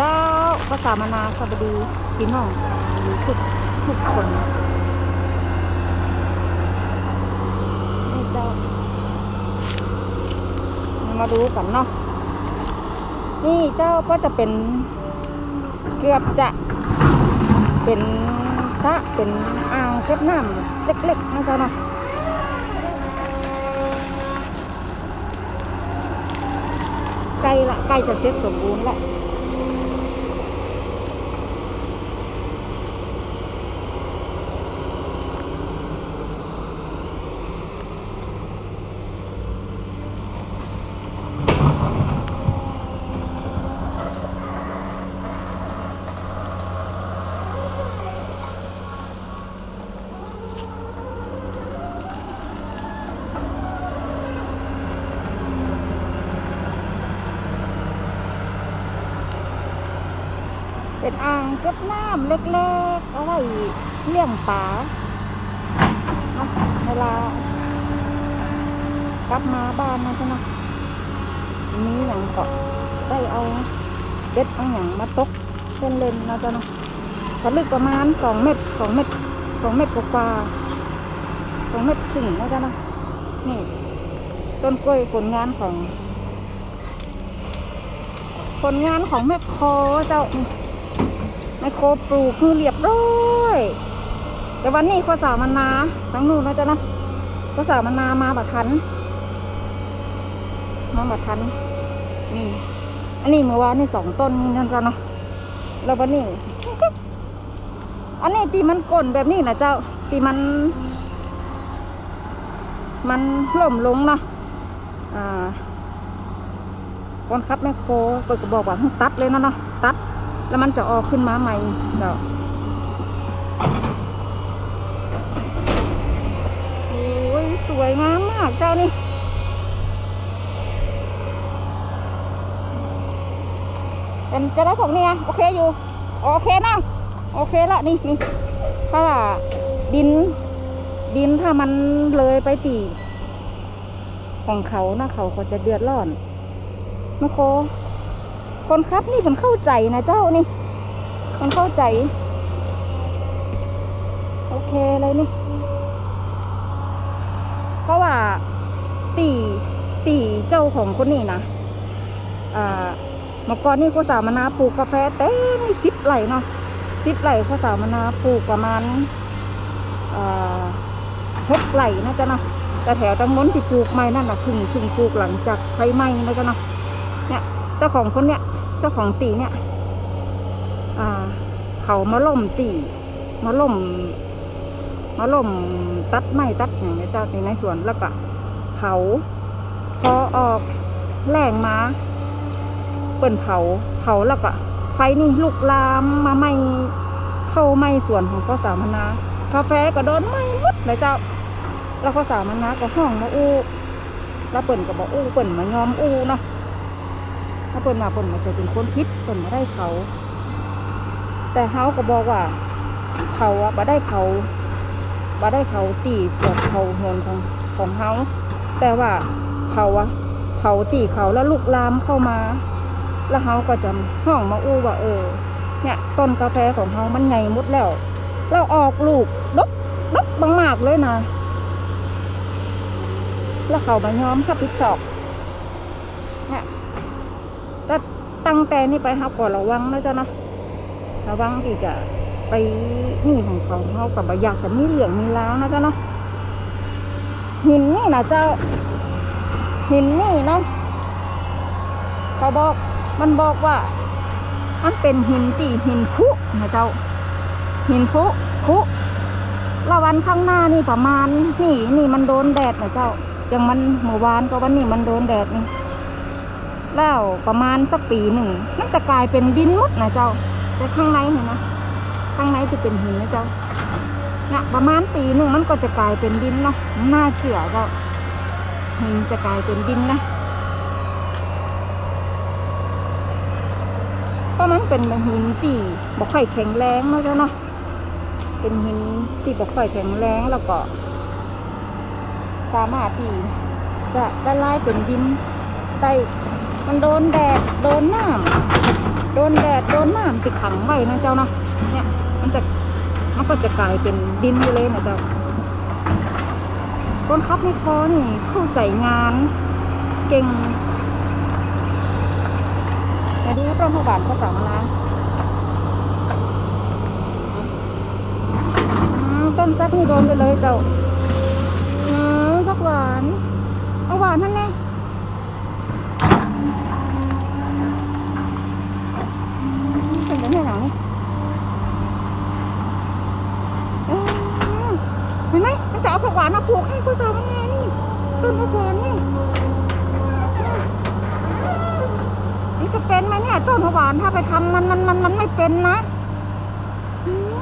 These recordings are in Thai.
เจ้าภาษามนาสบดีพี่น้องทุกทุกคนนี่เจ้ามาดูกันเนาะนี่เจ้าก็จะเป็นเกือบจะเป็นสะเป็นอ่างเก็บน้ำเล็กๆนะเจ้าเนาะใกล้ละใกล้จะเสร็จสมบูรณ์ละ เป็นอ่างเก็บน้ำเล็กๆ เอาไว้เลี้ยงปลาเวลากลับมาบ้านนะใช่ไหมมีอย่างก็ได้เอาเบ็ดเอาอย่างมาตกเล่นๆนะจ๊ะเนาะก็ลึกประมาณสองเมตรสองเมตรสองเมตรกว่าสองเมตรครึ่งนะจ๊ะเนาะนี่ ต้นกล้วยผลงานของ ผลงานของแม่โคเจ้า ไมโครปลูกคือเรียบร้อยแต่วันนี้ข้อสาวมันนาทั้งนู่นนะจ๊ะนะข้อสาวมันนามาบัดทันมาบัดทันนี่ อันนี้เมื่อวานนี่สองต้นนี่นั่นจ้ะเนาะแล้ววันนี้ อันนี้ตีมันก่นแบบนี้นะเจ้าตีมัน มันล่มลงเนาะอ่าคนขับแมคโครเปิดก็บอกว่าตัดเลยนะเนาะตัด แล้วมันจะออกขึ้นมาใหม่เดี๋ยวโอ้ยสวยงามมากเจ้านี่เป็นจะได้ของนี่ไงโอเคอยู่ โอเคนะโอเคละนี่นี่ถ้าดิน ดินถ้ามันเลยไปตีของเขานะเขาก็จะเดือดร้อนมะโค คนครับนี่มันเข้าใจนะเจ้านี่ มันเข้าใจ โอเคเลยนี่ เพราะว่าตีตีเจ้าของคนนี้นะอ่าเมื่อก่อนนี่ข้าสาวมะนาปลูกกาแฟเต็มสิบไร่เนาะสิบไร่ข้าสาวมะนาปลูกประมาณหกไร่นะจ๊ะเนาะแต่แถวตังม้นที่ปลูกใหม่นั่นนะถึงถึงปลูกหลังจากไฟไหม้นะจ๊ะเนาะเนี่ยเจ้าของคนเนี้ย เจ้าของตีเนี่ยเขามาล่มตีมาล่มมาล่มตัดไม้ตัดอย่างนี้เจ้าในในสวนแล้วก็เผาพอออกแรงมาเปิ่นเผาเผาแล้วก็ไฟนี่ลุกลามมาไหม้เข้าไหม้สวนของพ่อสาวมนากาแฟก็โดนไหม้หมดเลยเจ้า แล้วพ่อสาวมนาก็ห้องมาอู้แล้วเปิ่นก็บอกอู้เปิ่นมายอมอู้เนาะ ถ้าเปิ่นมาเปิ่นมาจะเป็นคนพิษเปิ่นมาได้เขา แต่เฮาก็บอกว่า เขาอะบ่ได้เขาบ่ได้เขาตีส่วนเขาหวนของของเฮาแต่ว่าเขาอะเขาตีเขาแล้วลุกลามเข้ามา แล้วเฮาก็จะห้องมาอู้ว่าเออ เนี่ยต้นกาแฟของเฮามันไงมุดแล้วเราออกลูกดกดกบางมากเลยนะ แล้วเขามายอมรับผิดชอบ เนี่ยแต่ ตั้งแต่นี่ไปเขาก็ระวังนะเจ้านะระวังที่จะไปนี่ของเขาเขากับบอยากจะมีเหลืองมีล้าวนะเจ้าเนาะหินนี่นะเจ้า หินนี่เนาะเขาบอกมันบอกว่า มันเป็นหินตีหินคุนะเจ้า หินคุคุล้ววันข้างหน้านี่ประมาณ นี่นี่มันโดนแดดนะเจ้าอย่างมันเมื่อวานก็วันนี้มันโดนแดดนี่ แล้วประมาณสักปีหนึ่ง มันจะกลายเป็นดินหมดนะเจ้า แต่ข้างในเห็นไหมข้างในจะเป็นหินนะเจ้าเนี่ยประมาณปีหนึ่งมันก็จะกลายเป็นดินเนาะน่าเชื่อเจ้าหินจะกลายเป็นดินนะเพราะมันเป็นหินตีบอกค่แข็งแรงเนาะเจ้าเนาะเป็นหินที่บอกค่แข็งแรงแล้วก็ สามารถที่จะละลายเป็นดินได้ มันโดนแดดโดนน้ำโดนแดดโดนน้ำติดขังไว้นะเจ้านะเนี่ยมันจะมันก็จะกลายเป็นดินไปเลยนะเจ้าคนขับไม่พอนี่เข้าใจงานเก่งเดี๋ยวดูครับร่มพบานภาษามะนาวอืมต้นซักนี่โดนไปเลยเจ้าอืมผักหวาน เอาหวานนั่นแน่อืมเป็นแบบนี้เหรอนี่อืมเห็นไหมมันจะเอาผักหวานมาปลูกให้ผู้สาวมันไงนี่ ต้นผักหวานนี่นี่นี่จะเป็นไหมเนี่ยต้นผัก หวานถ้าไปทำมันมันมันมันไม่เป็นนะอืม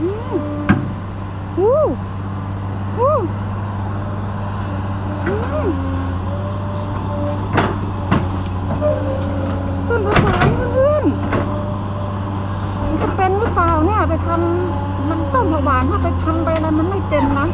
อืมอู้อู้อืมต้นผักหวานเพื่อนๆจะเป็นหรือเปล่าเนี่ยไปทำมันต้นหวานถ้าไปทำไปแล้วมันไม่เป็นนะ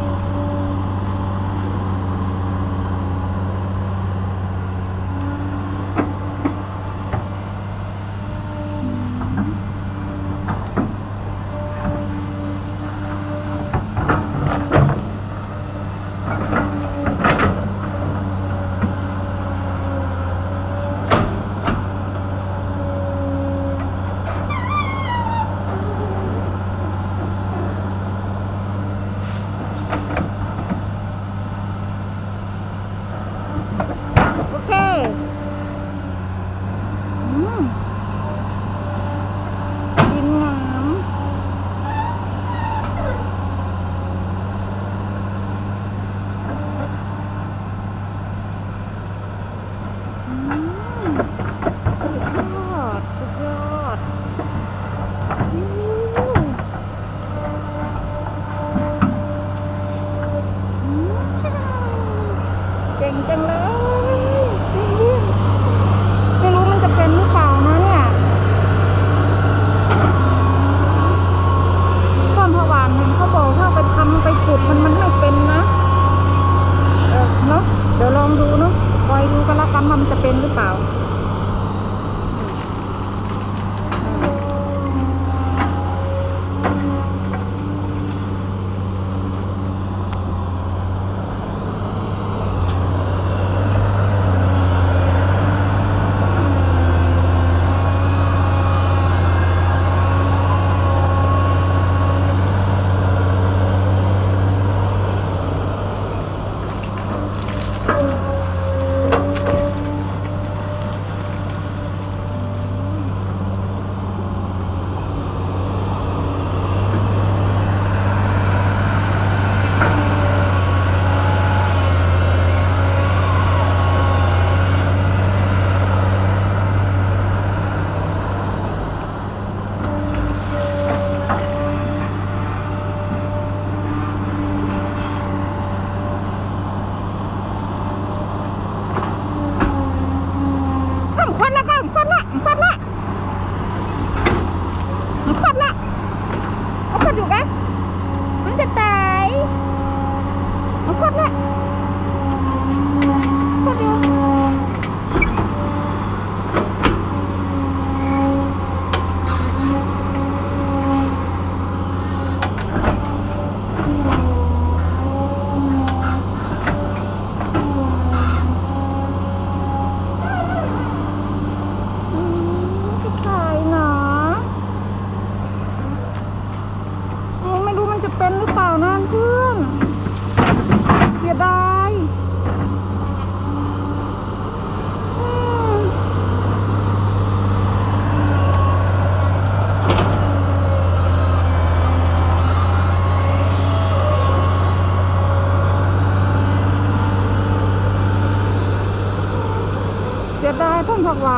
Mm-hmm.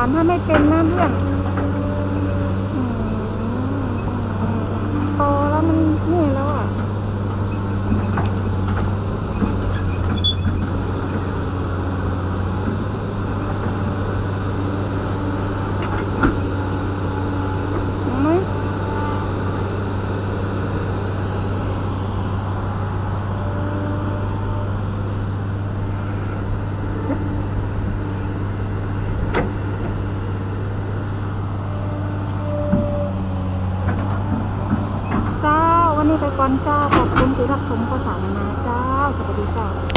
ต้นผักหวานถ้าไม่เป็นนะเพื่อนอืมโตแล้วมันนี่แล้วอะ เห็นไหม วันนี้ไป ก่อนเจ้าขอบคุณที่รับชมภาษามนาเจ้า สวัสดีเจ้า